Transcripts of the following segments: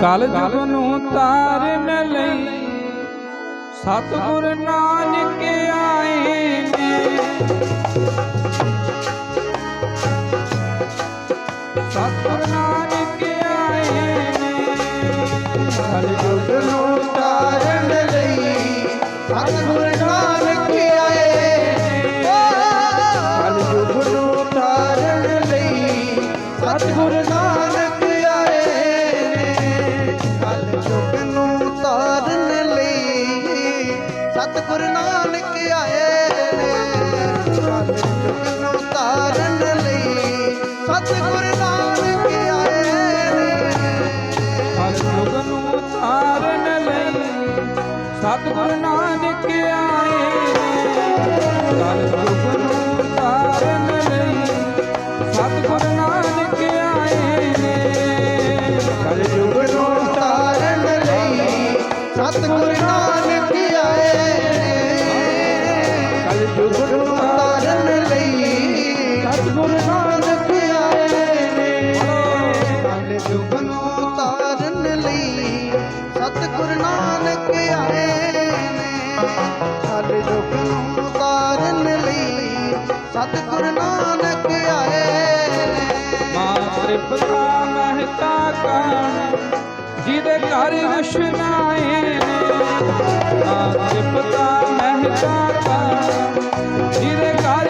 ਕਲ ਜੁਗ ਨੂੰ ਤਾਰਨ ਲਈ। ਸਤਿਗੁਰ ਨਾਨਕ ਆਏ ਨੇ। ਸਤਿਗੁਰ ਨਾਨਕ ਆਏ ਨੇ। ਕਲ ਜੁਗ ਨੂੰ ਤਾਰਨ ਲਈ। ਸਤਿਗੁਰ ਨਾਨਕ ਆਏ ਕਲ ਯੁਗ ਨੂੰ ਤਾਰਨ ਲਈ। ਸਤਿਗੁਰ ਨਾਨਕ ਕਲ ਨੂੰ ਤਾਰਨ ਲਈ ਸਤਿਗੁਰ ਨਾਨਕ ਆਏ ਨੇ ਕਲ ਯੁਗ ਨੂੰ ਤਾਰਨ ਲਈ ਸਤਿਗੁਰ ਨਾਨਕ ਆਏ ਨੇ ਕਲ ਜੁਗ ਨੂੰ ਤਾਰਨ ਲਈ ਸਤਿਗੁਰ ਨਾਨਕ ਆਏ। ਨੇ ਕਲ ਜੁਗ ਨਾਨਕ ਆਏ ਨੇ। ਮਾਤ੍ਰ ਪਿਤਾ ਮਹਿਤਾ ਕਾਣ ਜਿਹਦੇ ਘਰ ਰਸ਼ਨਾਏ ਨੇ। ਮਹਿਤਾ ਕਾਣ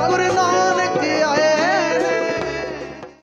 করে না